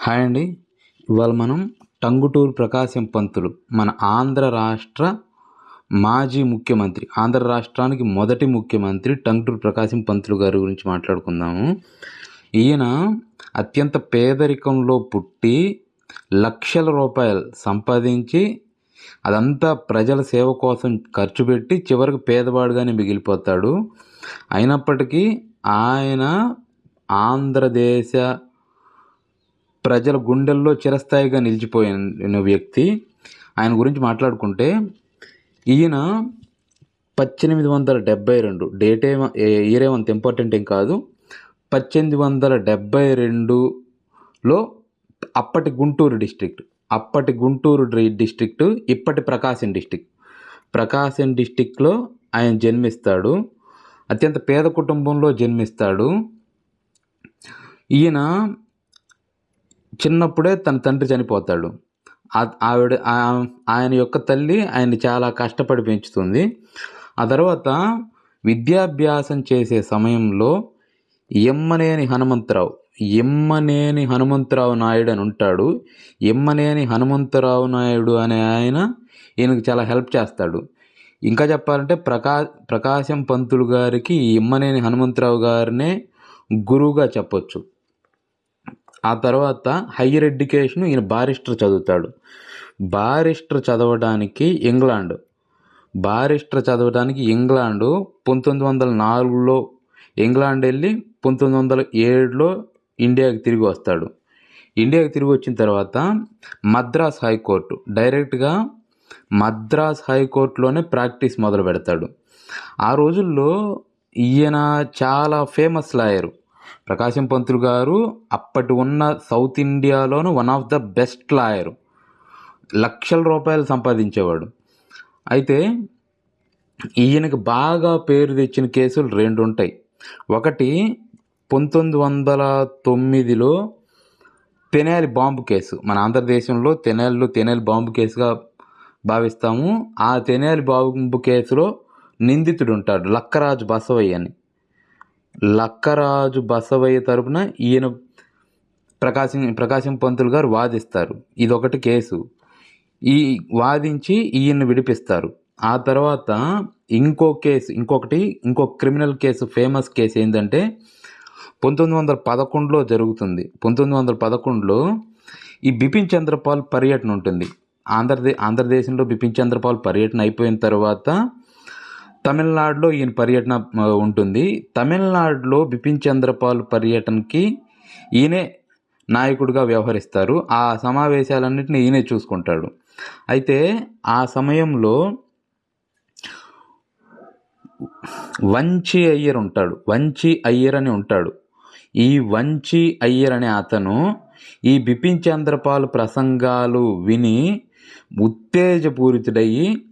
Hi అండి. ఇవాళ మనం టంగుటూరు ప్రకాశం పంతులు మన ఆంధ్ర రాష్ట్ర మాజీ ముఖ్యమంత్రి ఆంధ్ర రాష్ట్రానికి మొదటి ముఖ్యమంత్రి టంగుటూరు ప్రకాశం పంతులు గారి గురించి మాట్లాడుకుందాము. ఈయన అత్యంత పేదరికంలో పుట్టి లక్షల రూపాయలు సంపాదించి అదంతా ప్రజల సేవ కోసం ఖర్చు పెట్టి చివరికి పేదవాడుగానే మిగిలిపోతాడు. అయినప్పటికీ ఆయన ఆంధ్రదేశ ప్రజల గుండెల్లో చిరస్థాయిగా నిలిచిపోయిన వ్యక్తి ఆయన గురించి మాట్లాడుకుంటే ఈయన పద్దెనిమిది వందల డెబ్బై రెండు డేట్ ఏమ ఇయర్ ఏమంత ఇంపార్టెంట్ ఏం కాదు. పద్దెనిమిది వందల డెబ్బై రెండులో అప్పటి గుంటూరు డిస్ట్రిక్ట్ అప్పటి గుంటూరు డిస్ట్రిక్ట్ ఇప్పటి ప్రకాశం డిస్ట్రిక్ట్. ప్రకాశం డిస్టిక్లో ఆయన జన్మిస్తాడు. అత్యంత పేద కుటుంబంలో జన్మిస్తాడు. ఈయన చిన్నప్పుడే తన తండ్రి చనిపోతాడు. ఆవిడ ఆ- ఆయన యొక్క తల్లి ఆయన్ని చాలా కష్టపడి పెంచుతుంది. ఆ తర్వాత విద్యాభ్యాసం చేసే సమయంలో ఎమ్మనేని హనుమంతరావు ఎమ్మనేని హనుమంతరావు నాయుడు అని ఉంటాడు. ఎమ్మనేని హనుమంతరావు నాయుడు అనే ఆయన ఈయనకు చాలా హెల్ప్ చేస్తాడు. ఇంకా చెప్పాలంటే ప్రకా ప్రకాశం పంతులు గారికి ఎమ్మనేని హనుమంతరావు గారినే గురువుగా చెప్పొచ్చు. ఆ తర్వాత హయ్యర్ ఎడ్యుకేషన్ ఈయన బారిస్టర్ చదువుతాడు. బారిస్టర్ చదవడానికి ఇంగ్లాండ్. బారిస్టర్ చదవడానికి ఇంగ్లాండ్ పంతొమ్మిది వందల నాలుగులో ఇంగ్లాండ్ వెళ్ళి పంతొమ్మిది వందల ఏడులో ఇండియాకి తిరిగి వస్తాడు. ఇండియాకి తిరిగి వచ్చిన తర్వాత మద్రాస్ హైకోర్టు డైరెక్ట్గా మద్రాస్ హైకోర్టులోనే ప్రాక్టీస్ మొదలు పెడతాడు ఆ రోజుల్లో ఈయన చాలా ఫేమస్ లాయరు. ప్రకాశం పంతులు గారు అప్పటి ఉన్న south ఇండియాలోను one of the best lawyer. లక్షల రూపాయలు సంపాదించేవాడు. అయితే ఈయనకి బాగా పేరు తెచ్చిన కేసులు రెండు ఉంటాయి. ఒకటి పంతొమ్మిది వందల తొమ్మిదిలో తెనాలి బాంబు కేసు. మన ఆంధ్రదేశంలో తెనాలిలో తెనాలి బాంబు కేసుగా భావిస్తాము. ఆ తెనాలి బాంబు కేసులో నిందితుడు ఉంటాడు లక్కరాజు బసవయ్య అని లక్కరాజు బసవయ్య తరపున ఈయన ప్రకాశం ప్రకాశం పంతులు గారు వాదిస్తారు. ఇదొకటి కేసు. ఈ వాదించి ఈయన్ని విడిపిస్తారు. ఆ తర్వాత ఇంకో కేసు ఇంకొకటి ఇంకో క్రిమినల్ కేసు ఫేమస్ కేసు ఏంటంటే పంతొమ్మిది వందల పదకొండులో జరుగుతుంది. పంతొమ్మిది వందల పదకొండులో ఈ బిపిన్ చంద్రపాల్ పర్యటన ఉంటుంది. ఆంధ్రదే ఆంధ్రదేశంలో బిపిన్ చంద్రపాల్ పర్యటన అయిపోయిన తర్వాత తమిళనాడులో ఈయన పర్యటన ఉంటుంది. తమిళనాడులో బిపిన్ చంద్రపాల్ పర్యటనకి ఈయనే నాయకుడిగా వ్యవహరిస్తారు. ఆ సమావేశాలన్నింటినీ ఈయనే చూసుకుంటాడు. అయితే ఆ సమయంలో వంచి అయ్యర్ ఉంటాడు. వంచి అయ్యర్ అని ఉంటాడు. ఈ వంచి అయ్యర్ అనే అతను ఈ బిపిన్ చంద్రపాల్ ప్రసంగాలు విని ఉత్తేజపూరితుడయ్యి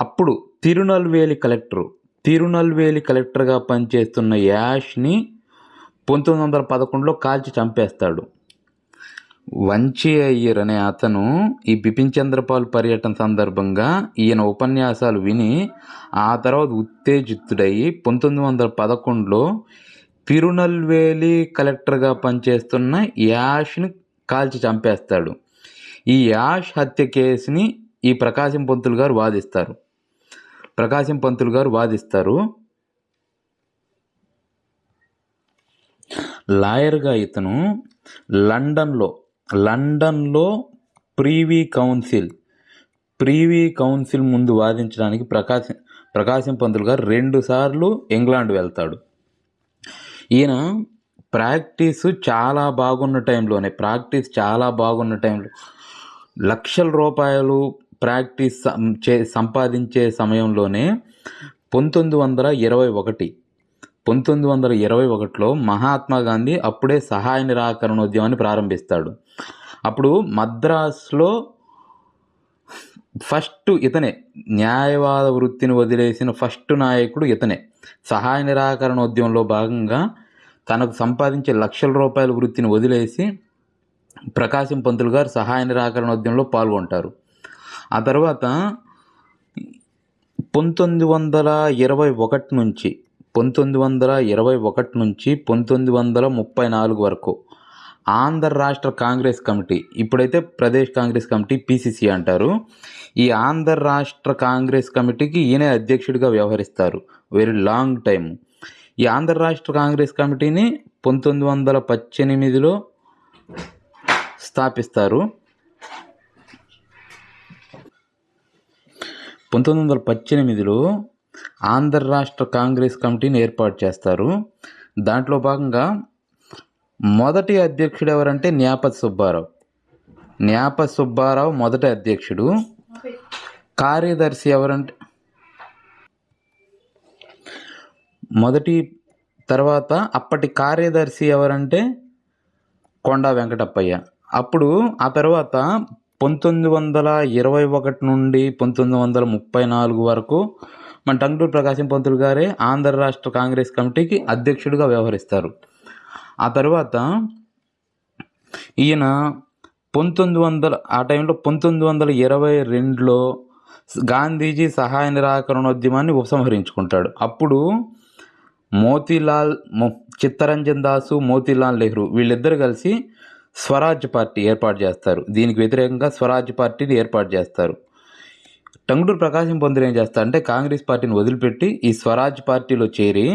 అప్పుడు తిరునల్వేలి కలెక్టరు. తిరునల్వేలి కలెక్టర్గా పనిచేస్తున్న యాష్ని పంతొమ్మిది వందల పదకొండులో కాల్చి చంపేస్తాడు. వంచి అయ్యర్ అనే అతను ఈ బిపిన్ చంద్రపాల్ పర్యటన సందర్భంగా ఈయన ఉపన్యాసాలు విని ఆ తర్వాత ఉత్తేజితుడయి పంతొమ్మిది వందల పదకొండులో తిరునల్వేలి కలెక్టర్గా పనిచేస్తున్న యాష్ని కాల్చి చంపేస్తాడు. ఈ యాష్ హత్య కేసుని ఈ ప్రకాశం పొంతులు గారు వాదిస్తారు. ప్రకాశం పంతులు గారు వాదిస్తారు. లాయర్గా ఇతను లండన్లో లండన్లో ప్రీవీ కౌన్సిల్ ప్రీవీ కౌన్సిల్ ముందు వాదించడానికి ప్రకాశం ప్రకాశం పంతులు గారు రెండుసార్లు ఇంగ్లాండ్ వెళ్తాడు. ఈయన ప్రాక్టీస్ చాలా బాగున్న టైంలోనే ప్రాక్టీస్ చాలా బాగున్న టైంలో లక్షల రూపాయలు ప్రాక్టీస్ సం- చే సంపాదించే సమయంలోనే పంతొమ్మిది వందల ఇరవై ఒకటి పంతొమ్మిది వందల ఇరవై ఒకటిలో మహాత్మా గాంధీ అప్పుడే సహాయ నిరాకరణ ఉద్యమాన్ని ప్రారంభిస్తాడు. అప్పుడు మద్రాసులో ఫస్ట్ ఇతనే న్యాయవాద వృత్తిని వదిలేసిన ఫస్ట్ నాయకుడు ఇతనే. సహాయ నిరాకరణ ఉద్యమంలో భాగంగా తనకు సంపాదించే లక్షల రూపాయల వృత్తిని వదిలేసి ప్రకాశం పంతులు గారు సహాయ నిరాకరణ ఉద్యమంలో పాల్గొంటారు. ఆ తర్వాత పంతొమ్మిది వందల ఇరవై ఒకటి నుంచి పంతొమ్మిది వందల ఇరవై ఒకటి నుంచి పంతొమ్మిది వందల ముప్పై నాలుగు వరకు ఆంధ్ర రాష్ట్ర కాంగ్రెస్ కమిటీ ఇప్పుడైతే ప్రదేశ్ కాంగ్రెస్ కమిటీ పిసిసి అంటారు ఈ ఆంధ్ర రాష్ట్ర కాంగ్రెస్ కమిటీకి ఈయనే అధ్యక్షుడిగా వ్యవహరిస్తారు. వెరీ లాంగ్ టైం ఈ ఆంధ్ర రాష్ట్ర కాంగ్రెస్ కమిటీని పంతొమ్మిది వందల పద్దెనిమిదిలో స్థాపిస్తారు. పంతొమ్మిది వందల పద్దెనిమిదిలో ఆంధ్ర రాష్ట్ర కాంగ్రెస్ కమిటీని ఏర్పాటు చేస్తారు. దాంట్లో భాగంగా మొదటి అధ్యక్షుడు ఎవరంటే న్యాపతి సుబ్బారావు. న్యాపతి సుబ్బారావు మొదటి అధ్యక్షుడు. కార్యదర్శి ఎవరంటే? మొదటి తర్వాత అప్పటి కార్యదర్శి ఎవరంటే కొండా వెంకటప్పయ్య. అప్పుడు ఆ తర్వాత పంతొమ్మిది వందల ఇరవై ఒకటి నుండి పంతొమ్మిది వందల ముప్పై నాలుగు వరకు మన టంగుటూరు ప్రకాశం పంతులు గారే ఆంధ్ర రాష్ట్ర కాంగ్రెస్ కమిటీకి అధ్యక్షుడిగా వ్యవహరిస్తారు. ఆ తర్వాత ఈయన పంతొమ్మిది వందల ఆ టైంలో పంతొమ్మిది వందల ఇరవై రెండులో గాంధీజీ సహాయ నిరాకరణోద్యమాన్ని ఉపసంహరించుకుంటాడు. అప్పుడు మోతీలాల్ చిత్తరంజన్ దాసు మోతీలాల్ నెహ్రూ వీళ్ళిద్దరు కలిసి స్వరాజ్ పార్టీ ఏర్పాటు చేస్తారు. దీనికి వ్యతిరేకంగా స్వరాజ్ పార్టీని ఏర్పాటు చేస్తారు. టంగుటూరు ప్రకాశం పంతులు ఏం చేస్తారు అంటే కాంగ్రెస్ పార్టీని వదిలిపెట్టి ఈ స్వరాజ్ పార్టీలో చేరి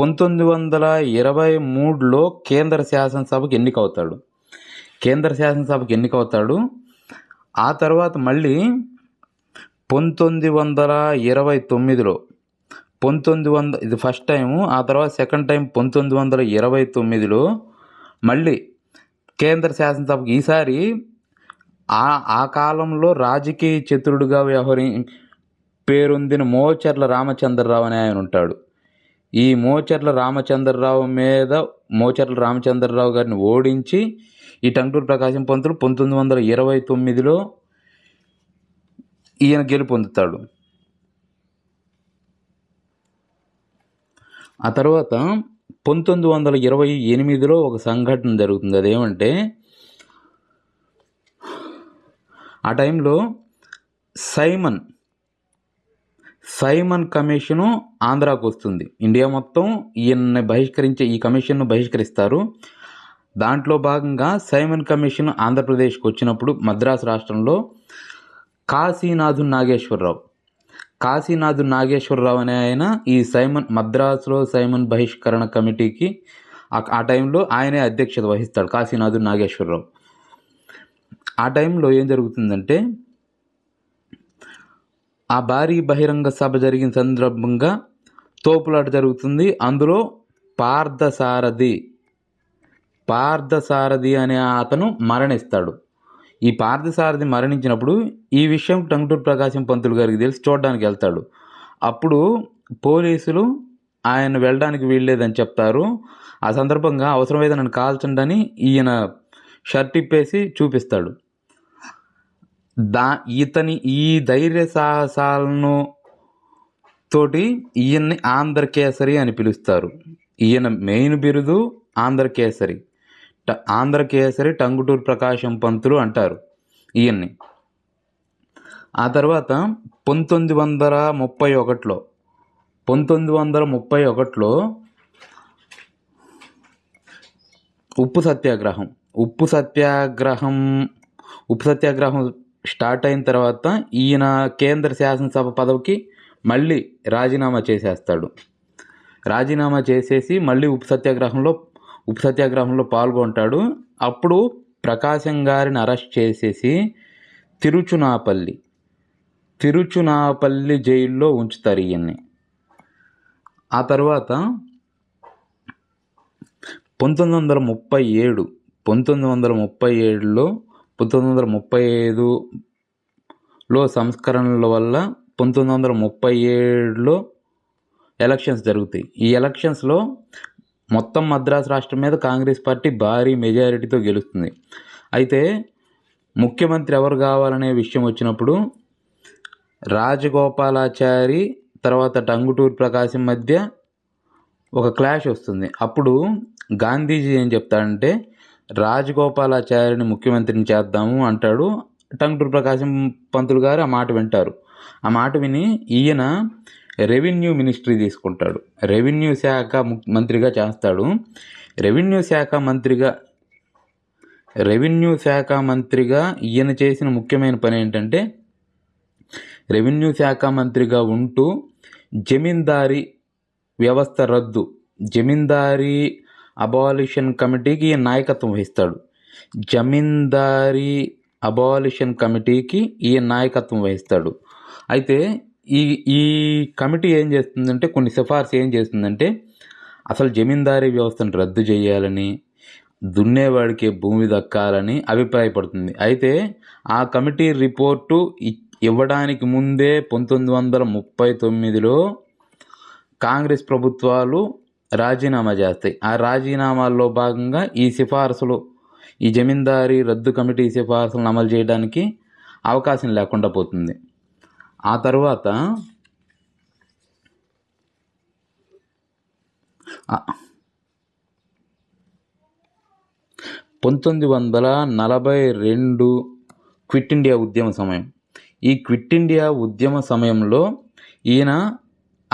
పంతొమ్మిది వందల ఇరవై మూడులో కేంద్ర శాసనసభకు ఎన్నికవుతాడు. కేంద్ర శాసనసభకు ఎన్నికవుతాడు. ఆ తర్వాత మళ్ళీ పంతొమ్మిది వందల ఇరవై తొమ్మిదిలో పంతొమ్మిది వంద ఇది ఫస్ట్ టైము ఆ తర్వాత సెకండ్ టైం పంతొమ్మిది వందల ఇరవై తొమ్మిదిలో మళ్ళీ కేంద్ర శాసనసభకు ఈసారి ఆ ఆ కాలంలో రాజకీయ చతురుడుగా వ్యవహరి పేరొందిన మోచర్ల రామచంద్రరావు అనే ఆయన ఉంటాడు. ఈ మోచర్ల రామచంద్రరావు మీద మోచర్ల రామచంద్రరావు గారిని ఓడించి ఈ టంగుటూరు ప్రకాశం పంతులు పంతొమ్మిది వందల ఇరవై తొమ్మిదిలో ఈయన గెలుపొందుతాడు ఆ తర్వాత పంతొమ్మిది వందల ఇరవై ఎనిమిదిలో ఒక సంఘటన జరుగుతుంది. అదేమంటే ఆ టైంలో సైమన్ సైమన్ కమిషను ఆంధ్రాకు వస్తుంది. ఇండియా మొత్తం ఈయన్ని బహిష్కరించే ఈ కమిషన్ను బహిష్కరిస్తారు. దాంట్లో భాగంగా సైమన్ కమిషన్ ఆంధ్రప్రదేశ్కి వచ్చినప్పుడు మద్రాసు రాష్ట్రంలో కాశీనాథు నాగేశ్వరరావు కాశీనాథు నాగేశ్వరరావు అనే ఆయన ఈ సైమన్ మద్రాసులో సైమన్ బహిష్కరణ కమిటీకి ఆ- ఆ టైంలో ఆయనే అధ్యక్షత వహిస్తాడు కాశీనాథు నాగేశ్వరరావు. ఆ టైంలో ఏం జరుగుతుందంటే ఆ భారీ బహిరంగ సభ జరిగిన సందర్భంగా తోపులాట జరుగుతుంది. అందులో పార్థసారథి పార్థసారథి అనే అతను మరణిస్తాడు. ఈ పార్థసారథి మరణించినప్పుడు ఈ విషయం టంగుటూరు ప్రకాశం పంతులు గారికి తెలిసి చూడడానికి వెళ్తాడు. అప్పుడు పోలీసులు ఆయన వెళ్ళడానికి వీల్లేదని చెప్తారు. ఆ సందర్భంగా అవసరమైతే నన్ను కాల్చండి అని ఈయన షర్ట్ ఇప్పేసి చూపిస్తాడు. దా ఇతని ఈ ధైర్య సాహసాలను తోటి ఈయన్ని ఆంధ్రకేసరి అని పిలుస్తారు. ఈయన మెయిన్ బిరుదు ఆంధ్రకేసరి. ఆంధ్రకేసరి టంగుటూరు ప్రకాశం పంతులు అంటారు ఈయన్ని. ఆ తర్వాత పంతొమ్మిది వందల ముప్పై ఒకటిలో పంతొమ్మిది వందల ముప్పై ఒకటిలో ఉప్పు సత్యాగ్రహం ఉప్పు సత్యాగ్రహం ఉప్పు సత్యాగ్రహం స్టార్ట్ అయిన తర్వాత ఈయన కేంద్ర శాసనసభ పదవికి మళ్ళీ రాజీనామా చేసేస్తాడు. రాజీనామా చేసేసి మళ్ళీ ఉప్పు సత్యాగ్రహంలో ఉప్పు సత్యాగ్రహంలో పాల్గొంటాడు. అప్పుడు ప్రకాశం గారిని అరెస్ట్ చేసేసి తిరుచునాపల్లి తిరుచునాపల్లి జైల్లో ఉంచుతారు ఈయన్ని. ఆ తర్వాత పంతొమ్మిది వందల ముప్పై ఏడు పంతొమ్మిది వందల ముప్పై ఏడులో పంతొమ్మిది వందల ముప్పై ఐదులో సంస్కరణల వల్ల పంతొమ్మిది వందల ముప్పై ఏడులో ఎలక్షన్స్ జరుగుతాయి. ఈ ఎలక్షన్స్లో మొత్తం మద్రాసు రాష్ట్రం మీద కాంగ్రెస్ పార్టీ భారీ మెజారిటీతో గెలుస్తుంది. అయితే ముఖ్యమంత్రి ఎవరు కావాలనే విషయం వచ్చినప్పుడు రాజగోపాలాచారి తర్వాత టంగుటూరు ప్రకాశం మధ్య ఒక క్లాష్ వస్తుంది. అప్పుడు గాంధీజీ ఏం చెప్తాడంటే రాజగోపాలాచారిని ముఖ్యమంత్రిని చేద్దాము అంటాడు టంగుటూరు ప్రకాశం పంతులు గారు. ఆ మాట వింటారు. ఆ మాట విని ఈయన రెవెన్యూ మినిస్ట్రీ తీసుకుంటాడు. రెవెన్యూ శాఖ మంత్రిగా చేస్తాడు. రెవెన్యూ శాఖ మంత్రిగా రెవెన్యూ శాఖ మంత్రిగా ఈయన చేసిన ముఖ్యమైన పని ఏంటంటే రెవెన్యూ శాఖ మంత్రిగా ఉంటూ జమీందారీ వ్యవస్థ రద్దు జమీందారీ అబాలిషన్ కమిటీకి ఈయన నాయకత్వం వహిస్తాడు. జమీందారీ అబాలిషన్ కమిటీకి ఈయన నాయకత్వం వహిస్తాడు. అయితే ఈ ఈ కమిటీ ఏం చేస్తుందంటే కొన్ని సిఫార్సు ఏం చేస్తుందంటే అసలు జమీందారీ వ్యవస్థను రద్దు చేయాలని దున్నేవాడికి భూమి దక్కాలని అభిప్రాయపడుతుంది. అయితే ఆ కమిటీ రిపోర్టు ఇవ్వడానికి ముందే పంతొమ్మిది వందల ముప్పై తొమ్మిదిలో కాంగ్రెస్ ప్రభుత్వాలు రాజీనామా చేస్తాయి. ఆ రాజీనామాల్లో భాగంగా ఈ సిఫార్సులు ఈ జమీందారీ రద్దు కమిటీ సిఫార్సులను అమలు చేయడానికి అవకాశం లేకుండా పోతుంది. ఆ తర్వాత పంతొమ్మిది వందల నలభై రెండు క్విట్ ఇండియా ఉద్యమ సమయం. ఈ క్విట్ ఇండియా ఉద్యమ సమయంలో ఈయన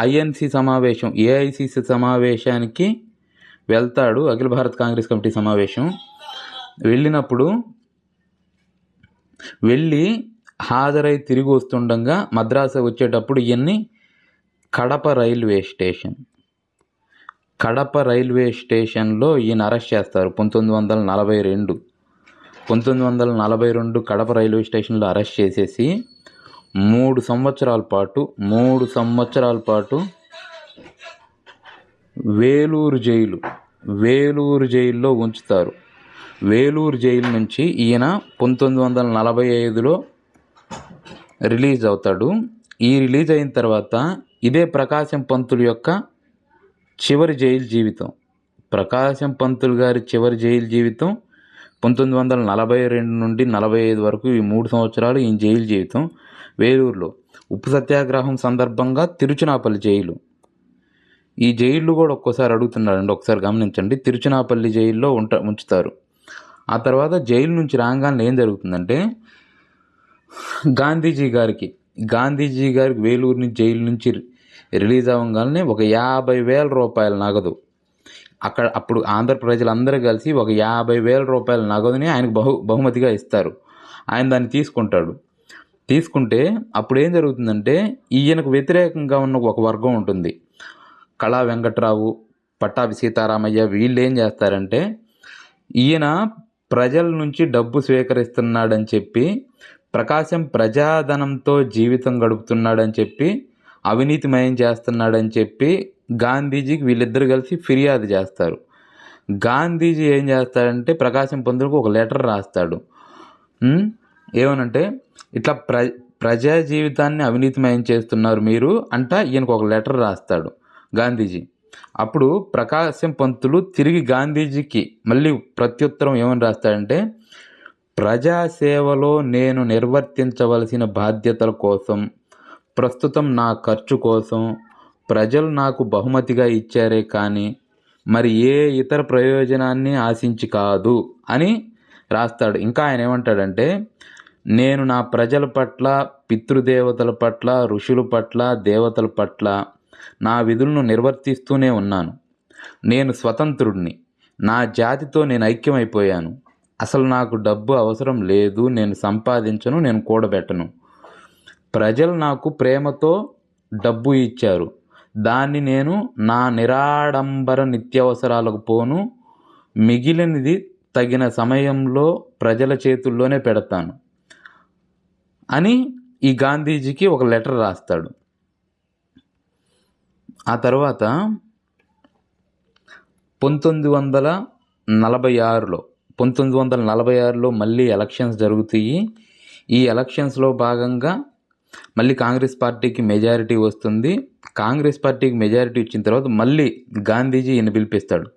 ఐఎన్సి సమావేశం ఏఐసిసి సమావేశానికి వెళ్తాడు అఖిల భారత్ కాంగ్రెస్ కమిటీ సమావేశం. వెళ్ళినప్పుడు వెళ్ళి హాజరై తిరిగి వస్తుండగా మద్రాసు వచ్చేటప్పుడు ఇవన్నీ Kadapa railway station. Kadapa railway స్టేషన్లో ఈయన అరెస్ట్ చేస్తారు. పంతొమ్మిది వందల నలభై రెండు. పంతొమ్మిది వందల నలభై రెండు కడప రైల్వే స్టేషన్లో అరెస్ట్ చేసేసి మూడు సంవత్సరాల పాటు మూడు సంవత్సరాల పాటు వేలూరు జైలు వేలూరు జైల్లో ఉంచుతారు. వేలూరు జైలు నుంచి ఈయన పంతొమ్మిది వందల నలభై ఐదులో రిలీజ్ అవుతాడు. ఈ రిలీజ్ అయిన తర్వాత ఇదే ప్రకాశం పంతులు యొక్క చివరి జైలు జీవితం. ప్రకాశం పంతులు గారి చివరి జైలు జీవితం పంతొమ్మిది వందల నలభై రెండు నుండి నలభై ఐదు వరకు ఈ మూడు సంవత్సరాలు ఈ జైలు జీవితం. వేలూరులో ఉప్పు సత్యాగ్రహం సందర్భంగా తిరుచునాపల్లి జైలు. ఈ జైళ్ళు కూడా ఒక్కోసారి అడుగుతున్నారండి ఒకసారి గమనించండి. తిరుచునాపల్లి జైల్లో ఉంట ఉంచుతారు. ఆ తర్వాత జైలు నుంచి రాగానే ఏం జరుగుతుందంటే గాంధీజీ గారికి గాంధీజీ గారికి వేలూరు నుంచి జైలు నుంచి రిలీజ్ అవ్వగానే ఒక యాభై వేల రూపాయల నగదు. అక్కడ అప్పుడు ఆంధ్ర ప్రజలందరూ కలిసి ఒక యాభై వేల రూపాయల నగదుని ఆయనకు బహు బహుమతిగా ఇస్తారు. ఆయన దాన్ని తీసుకుంటాడు. తీసుకుంటే అప్పుడు ఏం జరుగుతుందంటే ఈయనకు వ్యతిరేకంగా ఉన్న ఒక వర్గం ఉంటుంది. కళా వెంకట్రావు పట్టాభి సీతారామయ్య వీళ్ళు ఏం చేస్తారంటే ఈయన ప్రజల నుంచి డబ్బు స్వీకరిస్తున్నాడని చెప్పి ప్రకాశం ప్రజాధనంతో జీవితం గడుపుతున్నాడని చెప్పి అవినీతిమయం చేస్తున్నాడని చెప్పి గాంధీజీకి వీళ్ళిద్దరు కలిసి ఫిర్యాదు చేస్తారు. గాంధీజీ ఏం చేస్తాడంటే ప్రకాశం పంతులకు ఒక లెటర్ రాస్తాడు. ఏమనంటే ఇట్లా ప్ర ప్రజా జీవితాన్ని అవినీతిమయం చేస్తున్నారు మీరు అంట ఈయనకు ఒక లెటర్ రాస్తాడు గాంధీజీ. అప్పుడు ప్రకాశం పంతులు తిరిగి గాంధీజీకి మళ్ళీ ప్రత్యుత్తరం ఏమని రాస్తాడంటే ప్రజాసేవలో నేను నిర్వర్తించవలసిన బాధ్యతల కోసం ప్రస్తుతం నా ఖర్చు కోసం ప్రజలు నాకు బహుమతిగా ఇచ్చారే కానీ మరి ఏ ఇతర ప్రయోజనాన్ని ఆశించి కాదు అని రాస్తాడు. ఇంకా ఆయన ఏమంటాడంటే నేను నా ప్రజల పట్ల పితృదేవతల పట్ల ఋషుల పట్ల దేవతల పట్ల నా విధులను నిర్వర్తిస్తూనే ఉన్నాను. నేను స్వతంత్రుడిని నా జాతితో నేను ఐక్యమైపోయాను. అసలు నాకు డబ్బు అవసరం లేదు నేను సంపాదించను నేను కూడబెట్టను. ప్రజలు నాకు ప్రేమతో డబ్బు ఇచ్చారు. దాన్ని నేను నా నిరాడంబర నిత్యావసరాలకు పోను మిగిలినది తగిన సమయంలో ప్రజల చేతుల్లోనే పెడతాను అని ఈ గాంధీజీకి ఒక లెటర్ రాస్తాడు. ఆ తర్వాత పంతొమ్మిది వందల నలభై ఆరులో పంతొమ్మిది వందల నలభై ఆరులో మళ్ళీ ఎలక్షన్స్ జరుగుతాయి. ఈ ఎలక్షన్స్లో భాగంగా మళ్ళీ కాంగ్రెస్ పార్టీకి మెజారిటీ వస్తుంది. కాంగ్రెస్ పార్టీకి మెజారిటీ ఇచ్చిన తర్వాత మళ్ళీ గాంధీజీ ఈయన పిలిపిస్తాడు.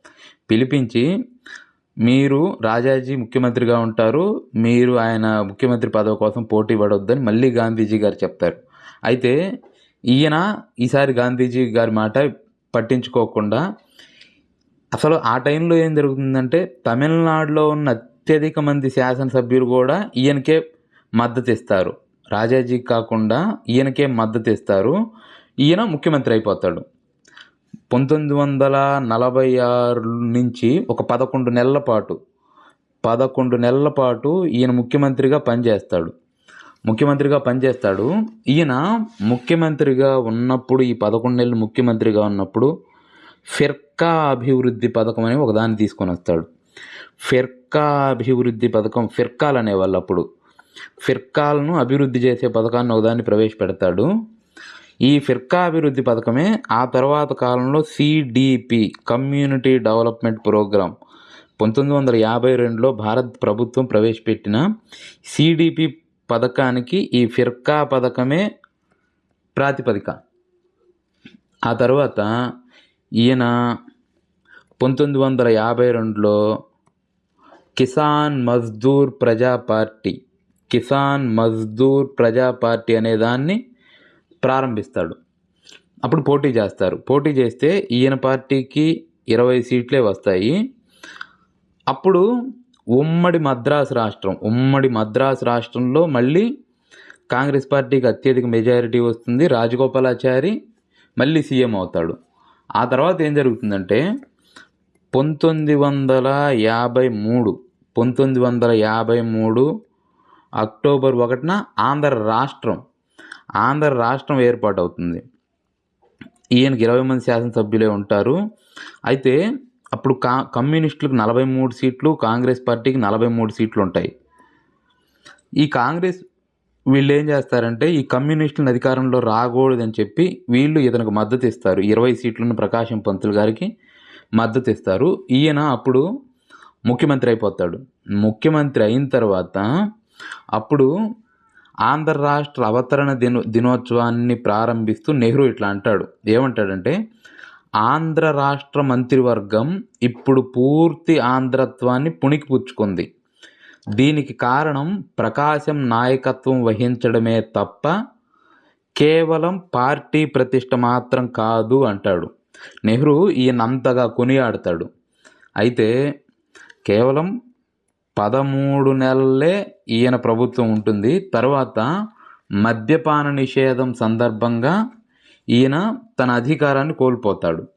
పిలిపించి మీరు రాజాజీ ముఖ్యమంత్రిగా ఉంటారు. మీరు ఆయన ముఖ్యమంత్రి పదవి కోసం పోటీ పడవద్దని మళ్ళీ గాంధీజీ గారు చెప్తారు. అయితే ఈయన ఈసారి గాంధీజీ గారి మాట పట్టించుకోకుండా అసలు ఆ టైంలో ఏం జరుగుతుందంటే తమిళనాడులో ఉన్న అత్యధిక మంది శాసనసభ్యులు కూడా ఈయనకే మద్దతు ఇస్తారు. రాజాజీకి కాకుండా ఈయనకే మద్దతు ఇస్తారు. ఈయన ముఖ్యమంత్రి అయిపోతాడు. పంతొమ్మిది వందల నలభై ఆరు నుంచి ఒక పదకొండు నెలల పాటు పదకొండు నెలల పాటు ఈయన ముఖ్యమంత్రిగా పనిచేస్తాడు. ముఖ్యమంత్రిగా పనిచేస్తాడు. ఈయన ముఖ్యమంత్రిగా ఉన్నప్పుడు ఈ పదకొండు నెలలు ముఖ్యమంత్రిగా ఉన్నప్పుడు ఫిర్కా అభివృద్ధి పథకం అని ఒకదాన్ని తీసుకొని వస్తాడు. ఫిర్కా అభివృద్ధి పథకం ఫిర్కాలు అనేవాళ్ళు అప్పుడు. ఫిర్కాలను అభివృద్ధి చేసే పథకాన్ని ఒకదాన్ని ప్రవేశపెడతాడు. ఈ ఫిర్కా అభివృద్ధి పథకమే ఆ తర్వాత కాలంలో సిడిపి కమ్యూనిటీ డెవలప్మెంట్ ప్రోగ్రామ్ పంతొమ్మిది వందల యాభై రెండులో భారత ప్రభుత్వం ప్రవేశపెట్టిన సిడిపి పథకానికి ఈ ఫిర్కా పథకమే ప్రాతిపదిక. ఆ తర్వాత ఈయన పంతొమ్మిది వందల యాభై రెండులో కిసాన్ మజ్దూర్ ప్రజా పార్టీ కిసాన్ మజ్దూర్ ప్రజా పార్టీ అనే దాన్ని ప్రారంభిస్తాడు. అప్పుడు పోటీ చేస్తారు. పోటీ చేస్తే ఈయన పార్టీకి ఇరవై సీట్లే వస్తాయి. అప్పుడు ఉమ్మడి మద్రాసు రాష్ట్రం ఉమ్మడి మద్రాసు రాష్ట్రంలో మళ్ళీ కాంగ్రెస్ పార్టీకి అత్యధిక మెజారిటీ వస్తుంది. రాజగోపాలాచారి మళ్ళీ సీఎం అవుతాడు. ఆ తర్వాత ఏం జరుగుతుందంటే పంతొమ్మిది వందల యాభై మూడు పంతొమ్మిది వందల యాభై మూడు అక్టోబర్ ఒకటిన ఆంధ్ర రాష్ట్రం ఆంధ్ర రాష్ట్రం ఏర్పాటు అవుతుంది ఈయనకి ఇరవై మంది శాసనసభ్యులే ఉంటారు. అయితే అప్పుడు కా కమ్యూనిస్టులకు నలభై మూడు సీట్లు కాంగ్రెస్ పార్టీకి నలభై మూడు సీట్లు ఉంటాయి ఈ కాంగ్రెస్ వీళ్ళు ఏం చేస్తారంటే ఈ కమ్యూనిస్టులను అధికారంలో రాకూడదని చెప్పి వీళ్ళు ఇతనికి మద్దతు ఇస్తారు. ఇరవై సీట్లను ప్రకాశం పంతులు గారికి మద్దతు ఇస్తారు. ఈయన అప్పుడు ముఖ్యమంత్రి అయిపోతాడు. ముఖ్యమంత్రి అయిన తర్వాత అప్పుడు ఆంధ్ర రాష్ట్ర అవతరణ దినో దినోత్సవాన్ని ప్రారంభిస్తూ నెహ్రూ ఇట్లా అంటాడు. ఏమంటాడంటే ఆంధ్ర రాష్ట్ర మంత్రివర్గం ఇప్పుడు పూర్తి ఆంధ్రత్వాన్ని పుణికిపుచ్చుకుంది దీనికి కారణం ప్రకాశం నాయకత్వం వహించడమే తప్ప కేవలం పార్టీ ప్రతిష్ట మాత్రం కాదు అంటాడు. నెహ్రూ ఈయనంతగా కొనియాడతాడు. అయితే కేవలం పదమూడు నెలలే ఈయన ప్రభుత్వం ఉంటుంది. తర్వాత మద్యపాన నిషేధం సందర్భంగా ఈయన తన అధికారాన్ని కోల్పోతాడు.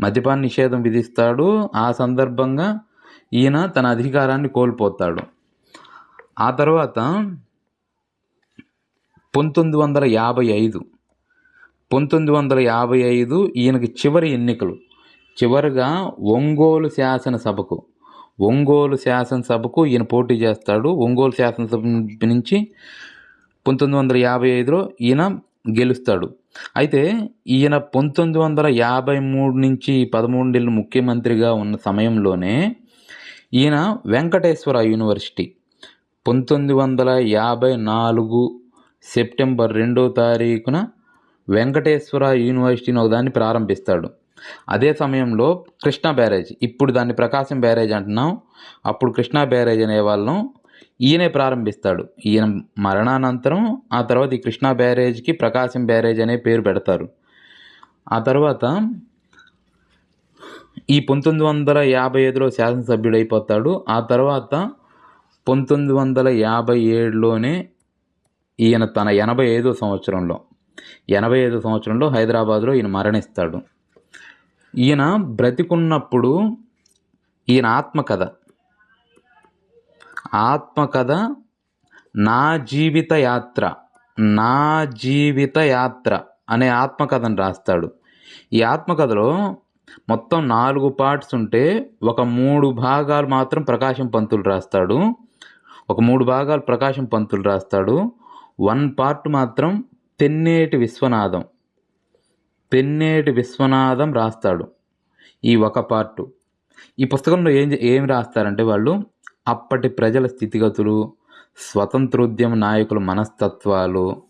మద్యపాన నిషేధం విధిస్తాడు. ఆ సందర్భంగా ఈయన తన అధికారాన్ని కోల్పోతాడు. ఆ తర్వాత పంతొమ్మిది వందల యాభై ఐదు. పంతొమ్మిది వందల యాభై ఐదు ఈయనకి చివరి ఎన్నికలు. చివరిగా ఒంగోలు శాసనసభకు. ఒంగోలు శాసనసభకు ఈయన పోటీ చేస్తాడు. ఒంగోలు శాసనసభ నుంచి పంతొమ్మిది వందల యాభై ఐదులో ఈయన గెలుస్తాడు. అయితే ఈయన పంతొమ్మిది వందల యాభై మూడు నుంచి పదమూడేళ్ళు ముఖ్యమంత్రిగా ఉన్న సమయంలోనే ఈయన వెంకటేశ్వర యూనివర్సిటీ పంతొమ్మిది వందల యాభై నాలుగు సెప్టెంబర్ రెండో తారీఖున వెంకటేశ్వర యూనివర్సిటీని ఒకదాన్ని ప్రారంభిస్తాడు. అదే సమయంలో కృష్ణా బ్యారేజ్ ఇప్పుడు దాన్ని ప్రకాశం బ్యారేజ్ అంటున్నాం. అప్పుడు కృష్ణా బ్యారేజ్ అనే వాళ్ళం ఈయనే ప్రారంభిస్తాడు. ఈయన మరణానంతరం ఆ తర్వాత ఈ కృష్ణా బ్యారేజ్కి ప్రకాశం బ్యారేజ్ అనే పేరు పెడతారు. ఆ తర్వాత ఈ పంతొమ్మిది వందల యాభై ఐదులో శాసనసభ్యుడు అయిపోతాడు. ఆ తర్వాత పంతొమ్మిది వందల యాభై ఏడులోనే ఈయన తన ఎనభై ఐదో సంవత్సరంలో ఎనభై ఐదో సంవత్సరంలో హైదరాబాద్లో ఈయన మరణిస్తాడు. ఈయన బ్రతికున్నప్పుడు ఈయన ఆత్మకథ ఆత్మకథ నా జీవిత యాత్ర నా జీవిత యాత్ర అనే ఆత్మకథను రాస్తాడు. ఈ ఆత్మకథలో మొత్తం నాలుగు పార్ట్స్ ఉంటే ఒక మూడు భాగాలు మాత్రం ప్రకాశం పంతులు రాస్తాడు. ఒక మూడు భాగాలు ప్రకాశం పంతులు రాస్తాడు. వన్ పార్ట్ మాత్రం తెన్నేటి విశ్వనాథం. తెన్నేటి విశ్వనాథం రాస్తాడు ఈ ఒక పార్టు. ఈ పుస్తకంలో ఏం ఏం రాస్తారంటే వాళ్ళు అప్పటి ప్రజల స్థితిగతులు స్వతంత్రోద్యమ నాయకుల మనస్తత్వాలు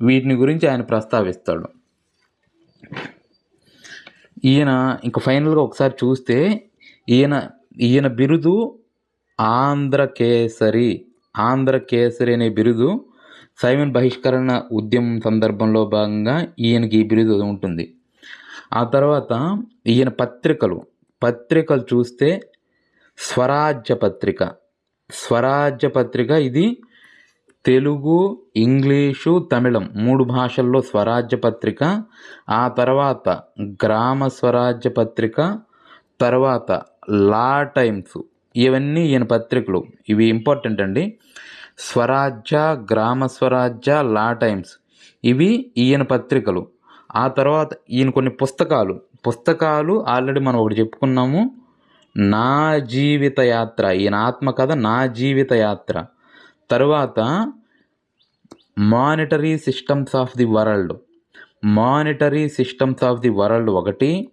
వీటిని గురించి ఆయన ప్రస్తావిస్తాడు. ఈయన ఇంకా ఫైనల్గా ఒకసారి చూస్తే ఈయన ఈయన బిరుదు ఆంధ్ర కేసరి ఆంధ్ర కేసరి అనే బిరుదు సైమన్ బహిష్కరణ ఉద్యమం సందర్భంలో భాగంగా ఈయనకి ఈ బిరుదు ఉంటుంది. ఆ తర్వాత ఈయన పత్రికలు పత్రికలు చూస్తే స్వరాజ్య పత్రిక. స్వరాజ్య పత్రిక ఇది తెలుగు ఇంగ్లీషు తమిళం మూడు భాషల్లో స్వరాజ్య పత్రిక. ఆ తర్వాత గ్రామ స్వరాజ్య పత్రిక తర్వాత లా టైమ్స్ ఇవన్నీ ఈయన పత్రికలు. ఇవి ఇంపార్టెంట్ అండి. స్వరాజ్య గ్రామ స్వరాజ్య లా టైమ్స్. ఇవి ఈయన పత్రికలు. ఆ తర్వాత ఈయన కొన్ని పుస్తకాలు. పుస్తకాలు ఆల్రెడీ మనం ఒకటి చెప్పుకున్నాము. నా జీవిత యాత్ర. ఈయన ఆత్మకథ నా జీవిత యాత్ర. తరువాత monetary systems of the world. Monetary systems of the world ఒకటి.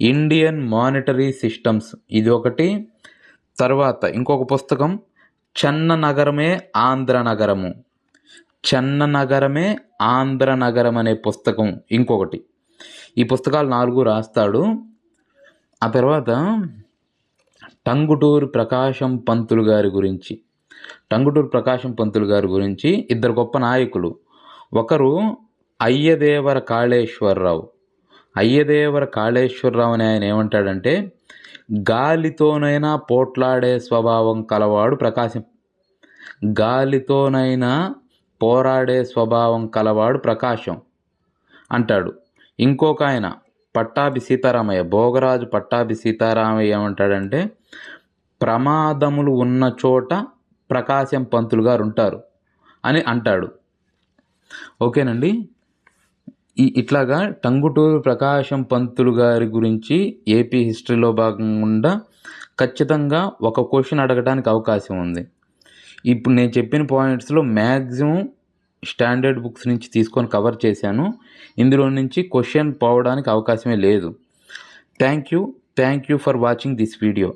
Indian monetary systems. ఇది ఒకటి. తర్వాత ఇంకొక పుస్తకం చెన్న నగరమే ఆంధ్ర నగరము. చెన్న నగరమే ఆంధ్ర నగరం అనే పుస్తకం ఇంకొకటి. ఈ పుస్తకాలు నాలుగు రాస్తాడు. ఆ తర్వాత టంగుటూరు ప్రకాశం పంతులు గారి గురించి. టంగుటూరు ప్రకాశం పంతులు గారి గురించి ఇద్దరు గొప్ప నాయకులు. ఒకరు అయ్యదేవర కాళేశ్వరరావు. అయ్యదేవర కాళేశ్వరరావు అని ఆయన ఏమంటాడంటే గాలితోనైనా పోట్లాడే స్వభావం కలవాడు ప్రకాశం. గాలితోనైనా పోరాడే స్వభావం కలవాడు ప్రకాశం. అంటాడు. ఇంకొక ఆయన పట్టాభి సీతారామయ్య భోగరాజు పట్టాభి సీతారామయ్య ఏమంటాడంటే ప్రమాదములు ఉన్న చోట ప్రకాశం పంతులు గారు ఉంటారు అని అంటాడు. ఓకేనండి? ఈ ఇట్లాగా టంగుటూరు ప్రకాశం పంతులు గారి గురించి ఏపీ హిస్టరీలో భాగంగా ఖచ్చితంగా ఒక క్వశ్చన్ అడగడానికి అవకాశం ఉంది. ఇప్పుడు నేను చెప్పిన పాయింట్స్లో మ్యాక్సిమం స్టాండర్డ్ బుక్స్ నుంచి తీసుకొని కవర్ చేశాను. ఇందులో నుంచి క్వశ్చన్ పోవడానికి అవకాశమే లేదు. Thank you thank you for watching this video